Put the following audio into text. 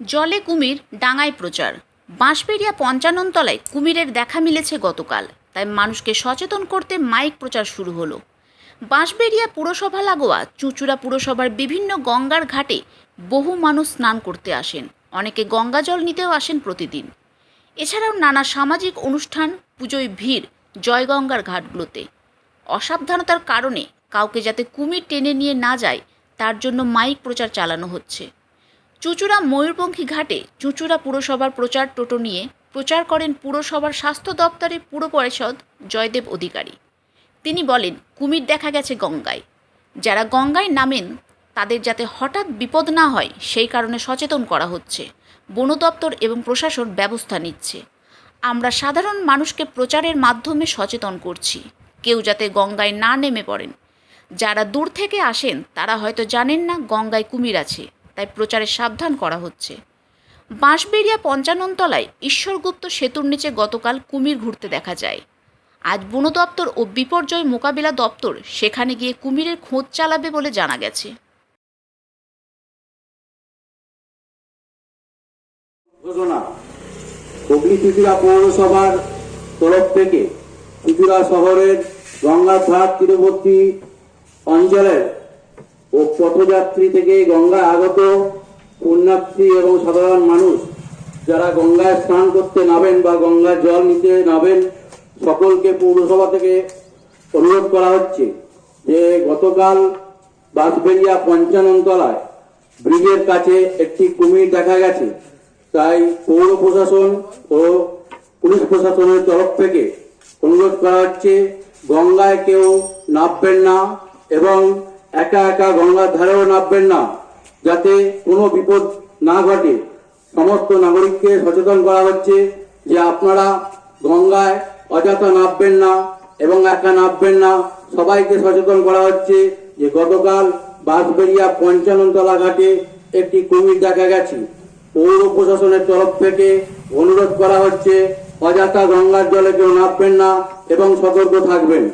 জলে কুমির, ডাঙায় প্রচার। বাঁশবেড়িয়া পঞ্চাননতলায় কুমিরের দেখা মিলেছে গতকাল, তাই মানুষকে সচেতন করতে মাইক প্রচার শুরু হলো। বাঁশবেড়িয়া পুরসভা লাগোয়া, চুঁচুড়া পুরসভার বিভিন্ন গঙ্গার ঘাটে বহু মানুষ স্নান করতে আসেন। অনেকে গঙ্গা জল নিতেও আসেন প্রতিদিন। এছাড়াও নানা সামাজিক অনুষ্ঠান, পুজোয় ভিড় জয়গঙ্গার ঘাটগুলোতে। অসাবধানতার কারণে কাউকে যাতে কুমির টেনে নিয়ে না যায়, তার জন্য মাইক প্রচার চালানো হচ্ছে। চুঁচুড়া ময়ূরপঙ্খী ঘাটে চুঁচুড়া পুরসভার প্রচার টোটো নিয়ে প্রচার করেন পুরসভার স্বাস্থ্য দপ্তরের পুর পরিষদ জয়দেব অধিকারী। তিনি বলেন, কুমির দেখা গেছে গঙ্গায়। যারা গঙ্গায় নামেন, তাদের যাতে হঠাৎ বিপদ না হয়, সেই কারণে সচেতন করা হচ্ছে। বন দপ্তর এবং প্রশাসন ব্যবস্থা নিচ্ছে। আমরা সাধারণ মানুষকে প্রচারের মাধ্যমে সচেতন করছি। কেউ যাতে গঙ্গায় না নেমে পড়েন। যারা দূর থেকে আসেন, তারা হয়তো জানেন না গঙ্গায় কুমির আছে। তাই প্রচারে সাবধান করা হচ্ছে। বাঁশবেড়িয়া পঞ্চাননতলায় ঈশ্বরগুপ্ত সেতুর নিচে গতকাল কুমির ঘুরতে দেখা যায়। আজ বন দপ্তর ও বিপর্যয় মোকাবিলা দপ্তর সেখানে গিয়ে কুমিরের খোঁজ চালাবে বলে জানা গেছে। ঘোষণা। হুগলি পৌরসভার তরফ থেকে ত্রিপুরা শহরের গঙ্গার তীরবর্তী অঞ্চলের ও পথযাত্রী থেকে গঙ্গা আগত পুণ্যার্থী এবং সাধারণ মানুষ যারা গঙ্গায় স্নান করতে নাবেন বা গঙ্গার জল নিতে নাবেন সকলকে পৌরসভা থেকে অনুরোধ করা হচ্ছে যে গতকাল বাঁশবেড়িয়া পঞ্চাননতলায় ব্রিজের কাছে একটি কুমির দেখা গেছে। তাই পৌর প্রশাসন ও পুলিশ প্রশাসনের তরফ থেকে অনুরোধ করা হচ্ছে, গঙ্গায় কেউ নামবেন না এবং একা একা গঙ্গার ধারেও নামবেন না, যাতে কোনো বিপদ না ঘটে। সমস্ত নাগরিককে সচেতন করা হচ্ছে যে আপনারা গঙ্গায় অযথা নামবেন না এবং একা নামবেন না। সবাইকে সচেতন করা হচ্ছে যে গতকাল বাঁশবেড়িয়া পঞ্চাননতলা ঘাটে একটি কুমির দেখা গেছে। পৌর প্রশাসনের তরফ থেকে অনুরোধ করা হচ্ছে, অযথা গঙ্গার জলে কেউ নামবেন না এবং সতর্ক থাকবেন।